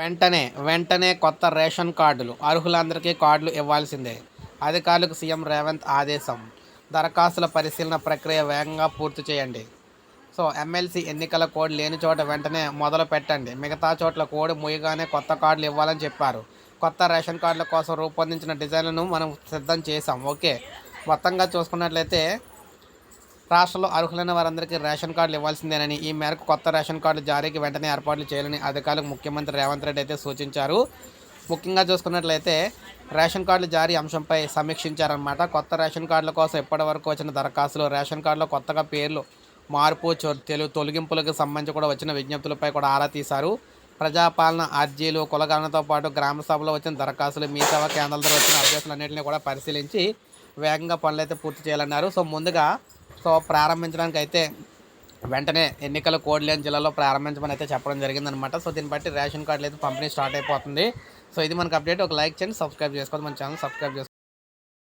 వెంటనే వెంటనే కొత్త రేషన్ కార్డులు అర్హులందరికీ కార్డులు ఇవ్వాల్సిందే. అధికారులకు సీఎం రేవంత్ ఆదేశం. దరఖాస్తుల పరిశీలన ప్రక్రియ వేగంగా పూర్తి చేయండి. సో ఎమ్మెల్సీ ఎన్నికల కోడ్ లేని చోట వెంటనే మొదలు పెట్టండి. మిగతా చోట్ల కోడ్ ముయ్యగానే కొత్త కార్డులు ఇవ్వాలని చెప్పారు. కొత్త రేషన్ కార్డుల కోసం రూపొందించిన డిజైన్లను మనం సిద్ధం చేసాం ఓకే. మొత్తంగా చూసుకున్నట్లయితే రాష్ట్రంలో అర్హులైన వారందరికీ రేషన్ కార్డులు ఇవ్వాల్సిందేనని ఈ మేరకు కొత్త రేషన్ కార్డులు జారీకి వెంటనే ఏర్పాట్లు చేయాలని అధికారులకు ముఖ్యమంత్రి రేవంత్ రెడ్డి అయితే సూచించారు. ముఖ్యంగా చూసుకున్నట్లయితే రేషన్ కార్డుల జారీ అంశంపై సమీక్షించారన్నమాట. కొత్త రేషన్ కార్డుల కోసం ఇప్పటి వరకు వచ్చిన దరఖాస్తులు రేషన్ కార్డులో కొత్తగా పేర్లు మార్పు చర్చలు తొలగింపులకు సంబంధించి కూడా వచ్చిన విజ్ఞప్తులపై కూడా ఆరా తీశారు. ప్రజాపాలన అర్జీలు కులగణనతో పాటు గ్రామ సభలో వచ్చిన దరఖాస్తులు మీ సేవా కేంద్రాల ద్వారా వచ్చిన అభ్యర్థులన్నింటినీ కూడా పరిశీలించి వేగంగా పనులు అయితే పూర్తి చేయాలన్నారు. సో ముందుగా సో ప్రారంభించడానికి అయితే వెంటనే ఎన్నికల కోడ్లేని జిల్లాలో ప్రారంభించమని అయితే చెప్పడం జరిగిందనమాట. సో దీన్ని బట్టి రేషన్ కార్డులు అయితే పంపిణీ స్టార్ట్ అయిపోతుంది. సో ఇది మనకు అప్డేట్. ఒక లైక్ చేయండి సబ్స్క్రైబ్ చేసుకోండి. మన ఛానల్ సబ్స్క్రైబ్ చేసుకోండి.